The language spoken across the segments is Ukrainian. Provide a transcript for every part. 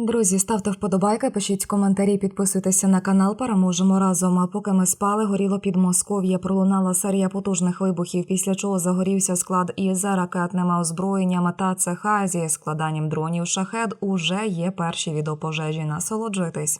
Друзі, ставте вподобайки, пишіть коментарі, підписуйтеся на канал. Переможемо разом. А поки ми спали, горіло під Москов'я. Пролунала серія потужних вибухів, після чого загорівся склад із ракетними озброєннями та цеха зі складанням дронів. Шахед уже є перші відеопожежі. Насолоджуйтесь.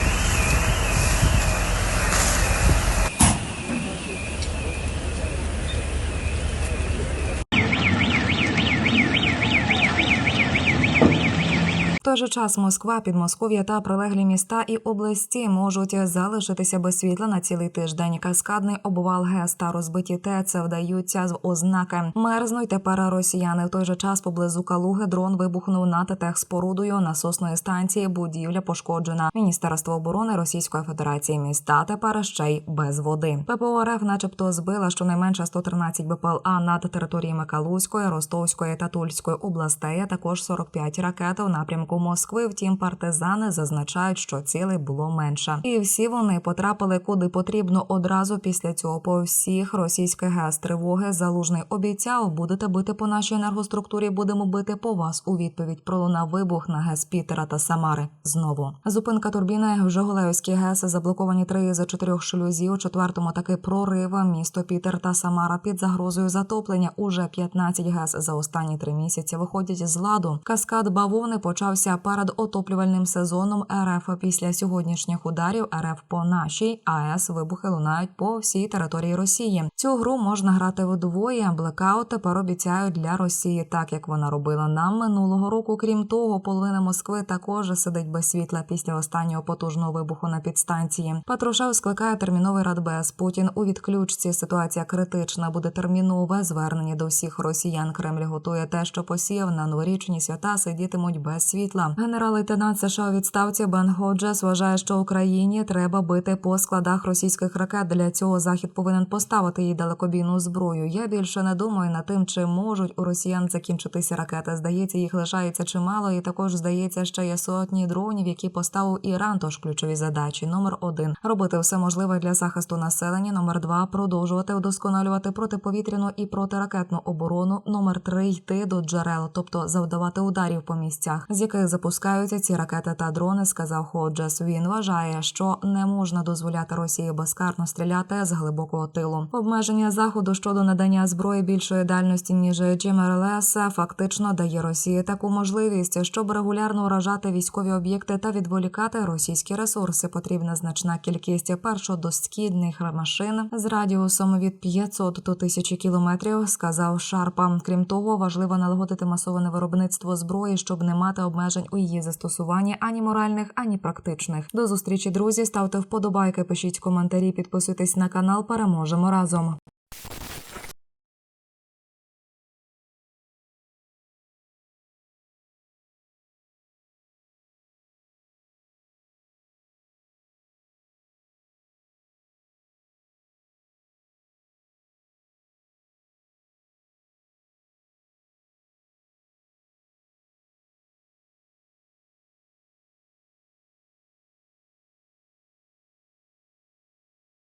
В той же час Москва, Підмосков'я та прилеглі міста і області можуть залишитися без світла на цілий тиждень. Каскадний обвал ГЕС та розбиті ТЕЦ вдаються з ознаки. Мерзнуть тепер росіяни. В той же час поблизу Калуги дрон вибухнув над техспорудою насосної станції. Будівля пошкоджена. Міністерство оборони Російської Федерації міста тепер ще й без води. ППО РФ, начебто, збила щонайменше 113 БПЛА над територіями Калузької, Ростовської та Тульської областей, а також 45 ракет у напрямку Москви. Втім, партизани зазначають, що цілей було менше, і всі вони потрапили куди потрібно одразу після цього. По всіх російських ГЕС тривоги залужний обіцяв, будете бити по нашій енергоструктурі. Будемо бити по вас. У відповідь пролунав вибух на ГЕС Пітера та Самари. Знову зупинка турбіни в Жигулевській ГЕС заблоковані три з чотирьох шлюзів. Четвертому таки прорив. Місто Пітер та Самара під загрозою затоплення. Уже 15 ГЕС за останні три місяці виходять з ладу. Каскад бавовни почався перед отоплювальним сезоном РФ. Після сьогоднішніх ударів РФ по нашій АЕС вибухи лунають по всій території Росії. Цю гру можна грати вдвоє. Блекаут тепер обіцяють для Росії, так як вона робила нам минулого року. Крім того, половина Москви також сидить без світла після останнього потужного вибуху на підстанції. Патрушев скликає терміновий радбез. Путін у відключці. Ситуація критична. Буде термінове звернення до всіх росіян. Кремль готує те, що посіяв на новорічні свята сидітимуть без світла. Генерал-лейтенант США у відставці Бен Ходжес вважає, що Україні треба бити по складах російських ракет. Для цього захід повинен поставити їй далекобійну зброю. Я більше не думаю над тим, чи можуть у росіян закінчитися ракети. Здається, їх лишається чимало, і також здається, що є сотні дронів, які поставив Іран. Тож ключові задачі. Номер один робити все можливе для захисту населення. Номер два продовжувати удосконалювати протиповітряну і протиракетну оборону. Номер три йти до джерел, тобто завдавати ударів по місцях, з яких запускаються ці ракети та дрони. Сказав Ходжес. Він вважає, що не можна дозволяти Росії безкарно стріляти з глибокого тилу. Обмеження заходу щодо надання зброї більшої дальності ніж ЧМРЛС фактично дає Росії таку можливість, щоб регулярно уражати військові об'єкти та відволікати російські ресурси. Потрібна значна кількість першодоскідних машин з радіусом від 500 до 1000 кілометрів. Сказав Шарпа. Крім того, важливо налагодити масоване виробництво зброї, щоб не мати обмежень у її застосуванні ані моральних, ані практичних. До зустрічі, друзі. Ставте вподобайки, пишіть коментарі, підписуйтесь на канал. Переможемо разом.